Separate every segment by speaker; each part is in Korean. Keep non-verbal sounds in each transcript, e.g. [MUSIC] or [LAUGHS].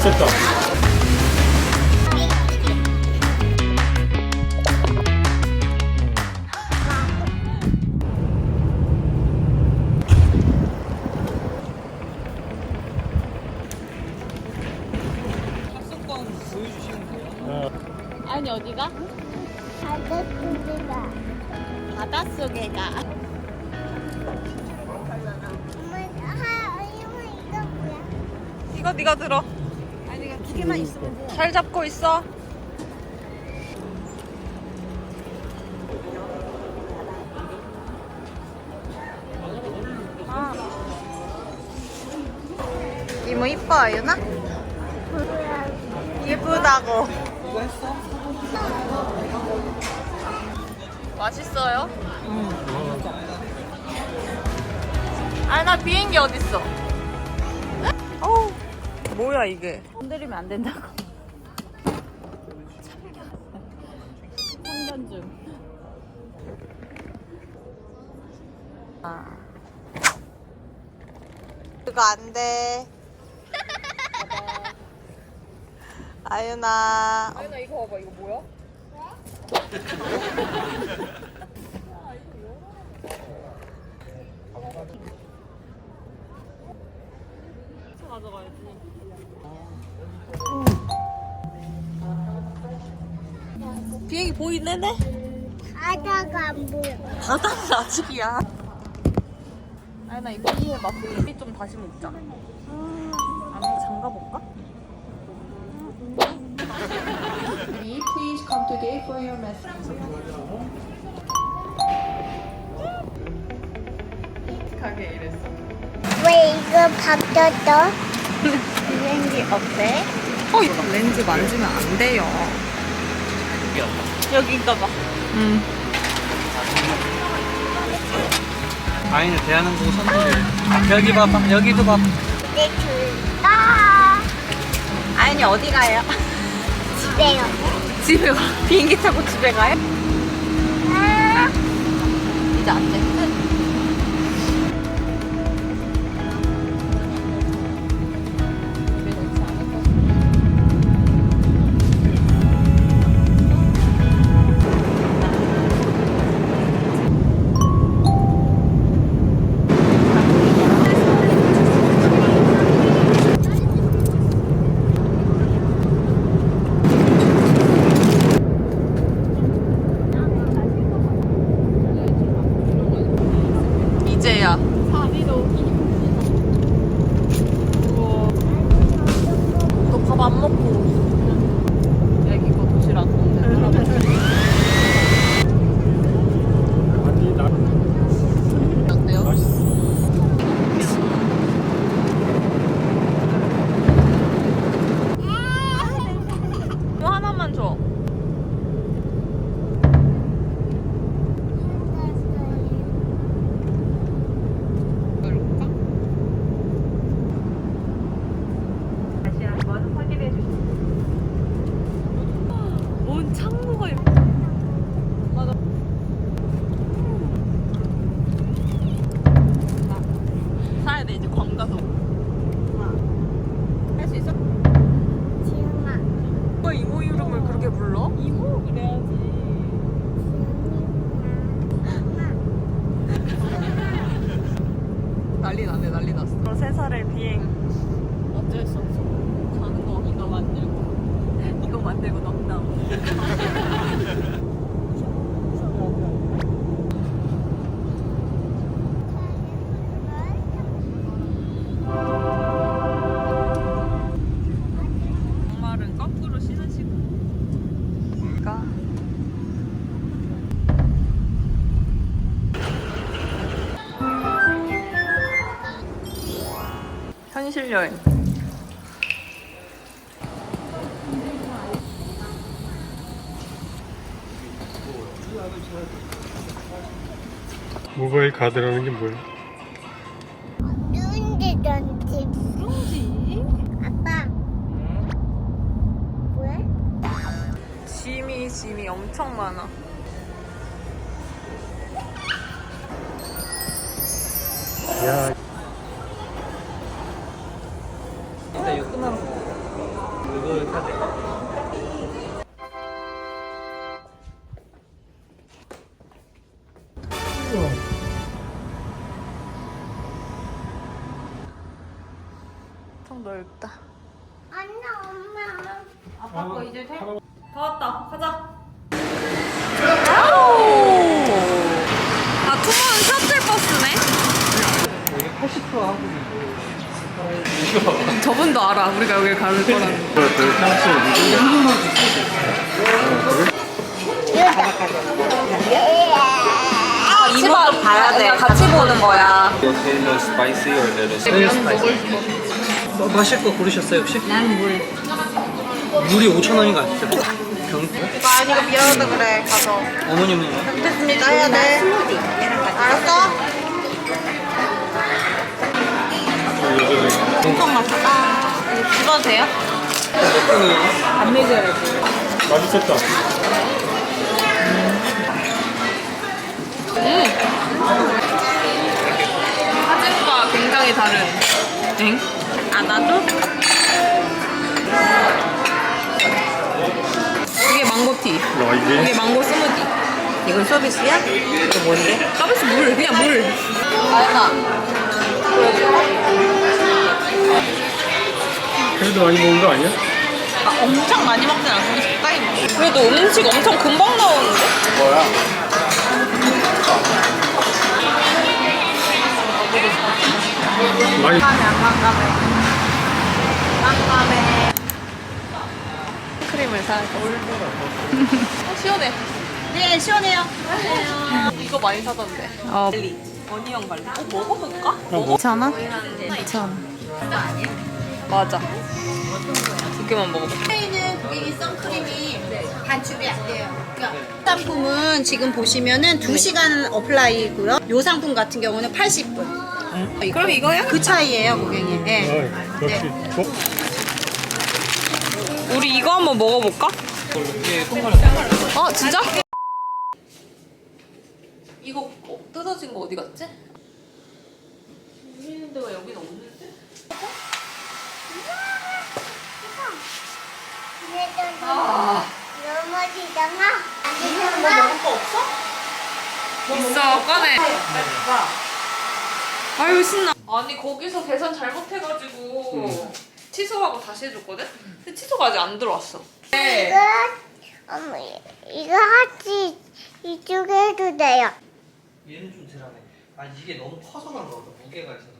Speaker 1: 있었다.
Speaker 2: 아니 어디가?
Speaker 3: 바닷속에가
Speaker 2: 바닷속에 가.
Speaker 3: 엄마 하 이거 이거 뭐야?
Speaker 4: 이거 네가 들어.
Speaker 2: 두 개만 있으면 돼.
Speaker 4: 잘 잡고 있어. 아. 이모 이뻐 아유나? 예쁘다고. 맛있어요? 응. 아나 비행기 어딨어? 뭐야 이게?
Speaker 2: 건드리면 안 된다고. 상관 중.
Speaker 4: 아. 그거 안 돼. 아유나.
Speaker 2: 아니 나 이거 봐봐 이거 뭐야? 가져가야지. 비행기 보이네네?
Speaker 3: 바다가 안 보여.
Speaker 4: 바다는 아직이야. 아니 나 이거 이해해봐. 비행기 좀 다시 먹자. 안에 잠가 볼까?
Speaker 5: Please come today for your message.
Speaker 4: 가게 이랬어.
Speaker 3: 왜 이거 바뀌었어? [LAUGHS]
Speaker 4: 비행기 어때? 어, 이거 렌즈 만지면 안 돼요. 여기인가 봐. 응.
Speaker 1: 아이는 대한항공 선물이래. 여기 봐봐. 여기도 봐봐.
Speaker 3: 내 줄까?
Speaker 4: 아연이 어디 가요?
Speaker 3: 집에요.
Speaker 4: 집에 가. 비행기 타고 집에 가요?
Speaker 3: 아,
Speaker 4: 이제 안 돼. 끝. 현실 여행.
Speaker 1: 모바일 카드라는 게 뭐야?
Speaker 3: 누군지 넌지. 누군지? 아빠. 왜?
Speaker 4: 짐이 짐이 엄청 많아.
Speaker 1: 야,
Speaker 4: 엄청 넓다.
Speaker 3: 안녕 엄마.
Speaker 2: 아빠 거 이제 돼?
Speaker 4: 다 왔다. 가자. 아우! 아, 투문 셔틀 버스네?
Speaker 1: 여기 80% 한국인.
Speaker 4: 저분도 알아. 우리가 여기 가는 거라는 거. 같이 봐, 봐야 돼. 같이 보는 거야.
Speaker 6: little spicy or little
Speaker 1: 뭐 마실 거 고르셨어요 혹시? 난 물. 물이 5천 원인가 아시죠? 경
Speaker 2: 아니가 미안하다 그래 가서
Speaker 1: 어머님은
Speaker 2: 됐습니다 해야 돼 알았어? 엄청 맛있다 이거 집어도 돼요? 안 먹여야지
Speaker 7: 맛있었다.
Speaker 4: 사진과 굉장히 다른. 엥? 안아줘? 이게 망고티.
Speaker 7: 와, 이게
Speaker 4: 이게 망고 스무디.
Speaker 2: 이건 서비스야? 이거 뭔데?
Speaker 4: 서비스 물, 그냥 물. 아연아.
Speaker 7: 그래도 많이 먹은 거 아니야?
Speaker 2: 아, 엄청 많이 먹진 않고 적당히 먹어
Speaker 4: 그래도 음식 엄청 금방 나오는데?
Speaker 7: 많이
Speaker 4: 크림을 사야지. 어, 시원해.
Speaker 2: 네 시원해요
Speaker 4: 이거 많이 사던데. 어. 어니언 발리. 어, 먹어볼까?
Speaker 2: 2,000원?
Speaker 4: 2,000원. 맞아. 두 개만
Speaker 2: 고객이 선크림이 반출이 안 돼요. 그러니까 상품은 지금 보시면은 2시간 어플라이고요. 요 상품 같은 경우는 80분.
Speaker 4: 그럼 이거야?
Speaker 2: 그 차이예요, 고객님. 네.
Speaker 7: 아, 역시 어?
Speaker 4: 우리 이거 한번 먹어볼까? 어, 진짜? 이거 어, 뜯어진 거 어디 갔지? 여기 있는데 왜 여긴 없는데?
Speaker 3: 얘도 넘어지잖아. 아니잖아.
Speaker 4: 있어, 꺼내. 아유, 신나. 아니, 거기서 계산 잘못해가지고 취소하고 다시 해줬거든? 근데 취소가 아직 안 들어왔어. 네.
Speaker 3: 이거 어머 이거 같이 이쪽에 해도 돼요.
Speaker 1: 얘는 좀 덜하네. 아 이게 너무 커서 그런 거 같아 무게가 있어서.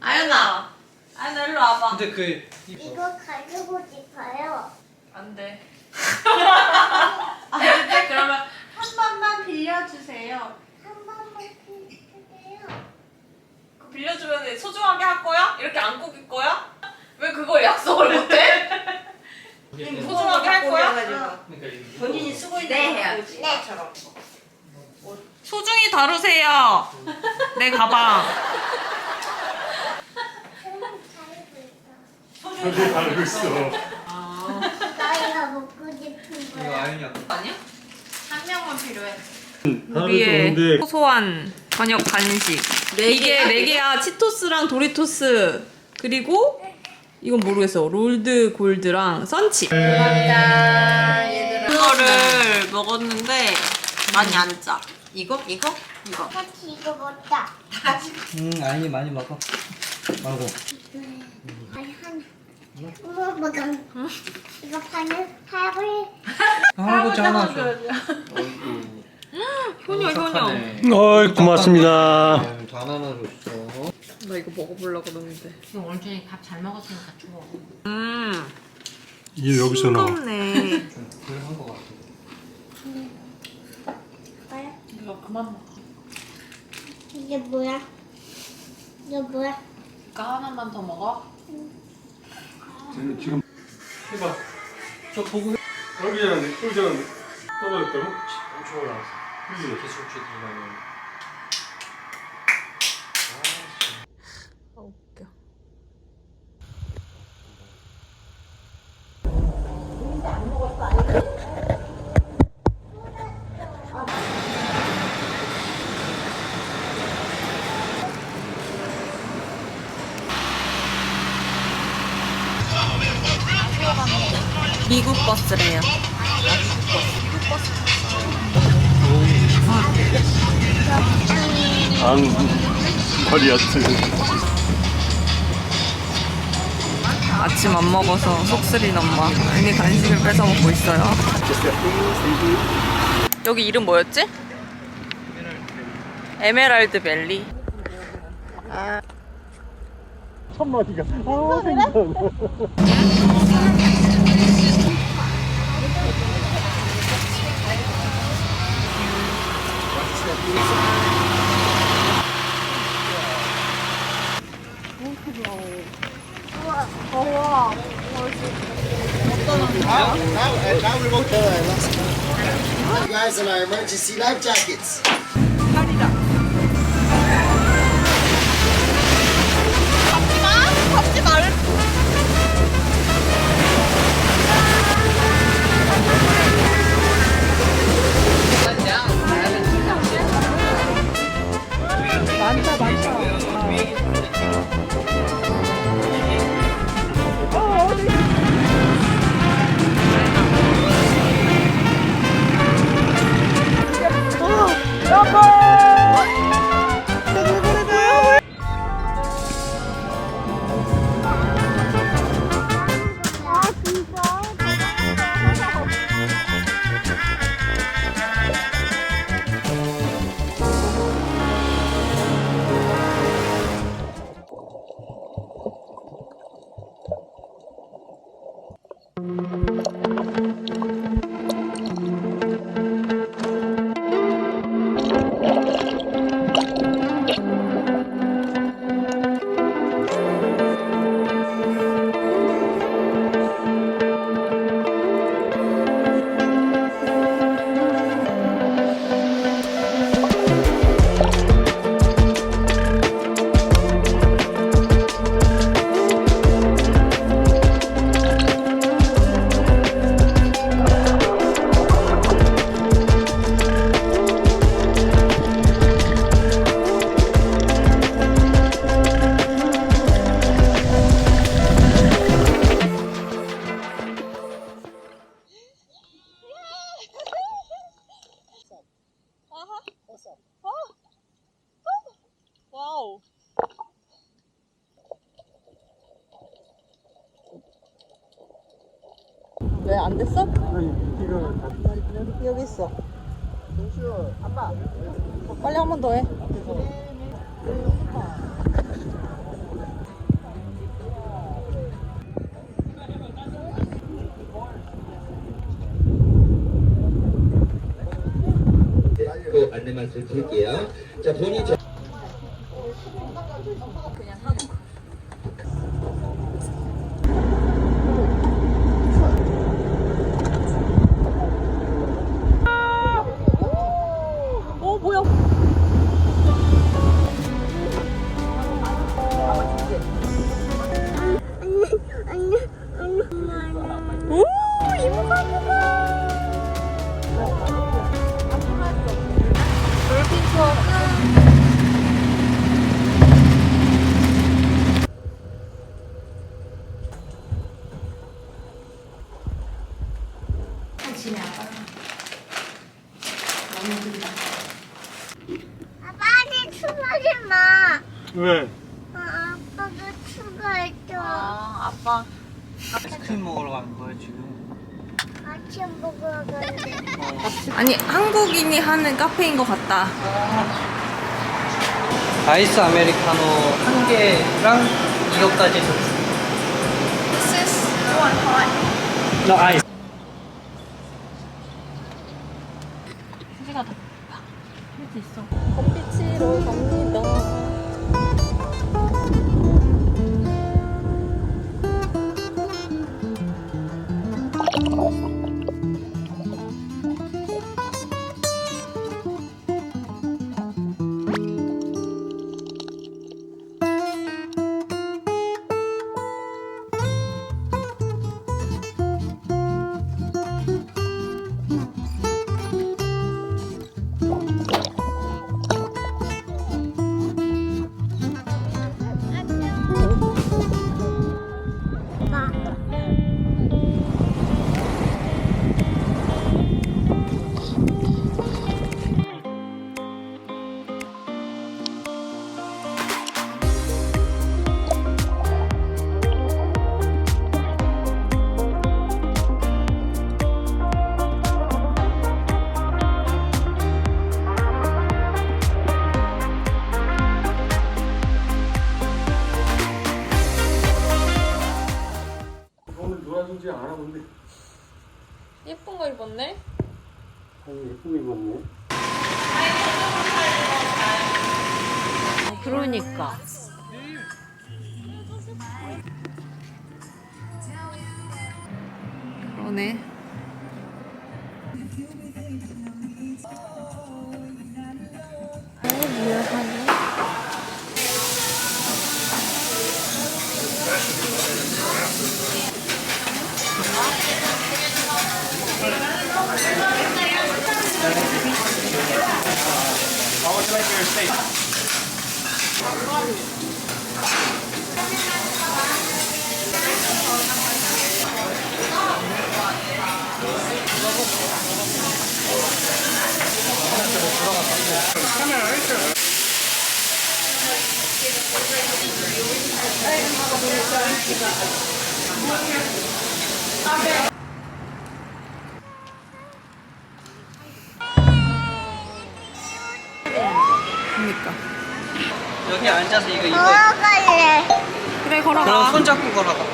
Speaker 4: 아연아. 아연아, 일로 와봐.
Speaker 1: 근데 그
Speaker 3: 이거 가지고 싶어요.
Speaker 4: 안 돼. [LAUGHS] 안 돼? 그러면
Speaker 2: 한 번만 빌려주세요.
Speaker 3: 한 번만 해주세요.
Speaker 4: 그거 빌려주면 소중하게 할 거야? 이렇게 안고 길 거야? 왜 그걸 약속을 못해? 소중하게 할 거야?
Speaker 1: 그러니까 이게
Speaker 2: 본인이 쓰고 있는 네, 해야지.
Speaker 3: 네.
Speaker 4: 소중히 다루세요. 내 가방.
Speaker 7: 저도 알고 있어.
Speaker 3: 나이가 먹고 싶은
Speaker 4: 아니야? 한 명만 필요해. 우리의 소소한 저녁 간식. 이게 네 개야. 치토스랑 도리토스 그리고 이건 모르겠어. 롤드 골드랑 선치. 이거를 먹었는데 많이 안 짜. 이거? 이거? 이거.
Speaker 3: 같이 이거 먹자.
Speaker 1: 응 아윤이 많이 먹어. 말고.
Speaker 3: 아니 하나. 이거 먹어. 이거 파는 파블.
Speaker 1: 할아버지 하나 줘.
Speaker 4: 효녀 효녀.
Speaker 7: 어이 고맙습니다.
Speaker 1: 아유, 다 나눠줬어.
Speaker 4: 나 이거 먹어보려고 그러는데.
Speaker 8: 지금 저녁 밥잘 먹었으니까 줘.
Speaker 4: 음.
Speaker 7: 이게 여기서 나와.
Speaker 4: 싱겁네.
Speaker 1: 그한 거 같아.
Speaker 3: 뭐야?
Speaker 4: 이거 그만 먹어.
Speaker 3: 이게 뭐야? 이거 뭐야?
Speaker 8: 이거 하나만 더 먹어?
Speaker 7: 지금 해봐.
Speaker 1: 저 보고
Speaker 7: 여기 잘하네. 여기 잘하네. 떨어졌다고?
Speaker 1: 엄청 올라왔어.
Speaker 7: 그지?
Speaker 1: 기술주 들어가면.
Speaker 4: 아 웃겨. 미국 버스래요.
Speaker 7: 안 머리 아트.
Speaker 4: 아침 안 먹어서 속 쓰린 엄마. 괜히 간식을 뺏어 먹고 있어요. 여기 이름 뭐였지? 에메랄드 밸리. Now, now, now we're both.
Speaker 9: Uh, guys in our emergency life jackets.
Speaker 4: 와우. 왜 안 됐어? 여기 있어. 아빠, 빨리 한 번 더 해.
Speaker 10: 또 안내 말씀 드릴게요. 자, 본인 저
Speaker 4: 어, 하는 카페인 것 같다.
Speaker 1: 아이스 아메리카노 한 개랑 이거까지 줬어. 너 아이스.
Speaker 4: 커피치
Speaker 1: 여기 앉아서 이거 입어.
Speaker 3: 먹어갈래.
Speaker 4: 그래
Speaker 1: 그럼
Speaker 4: 걸어가.
Speaker 1: 손 잡고 걸어가.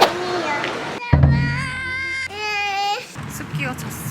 Speaker 3: 아니야.
Speaker 4: 습기가 찼어.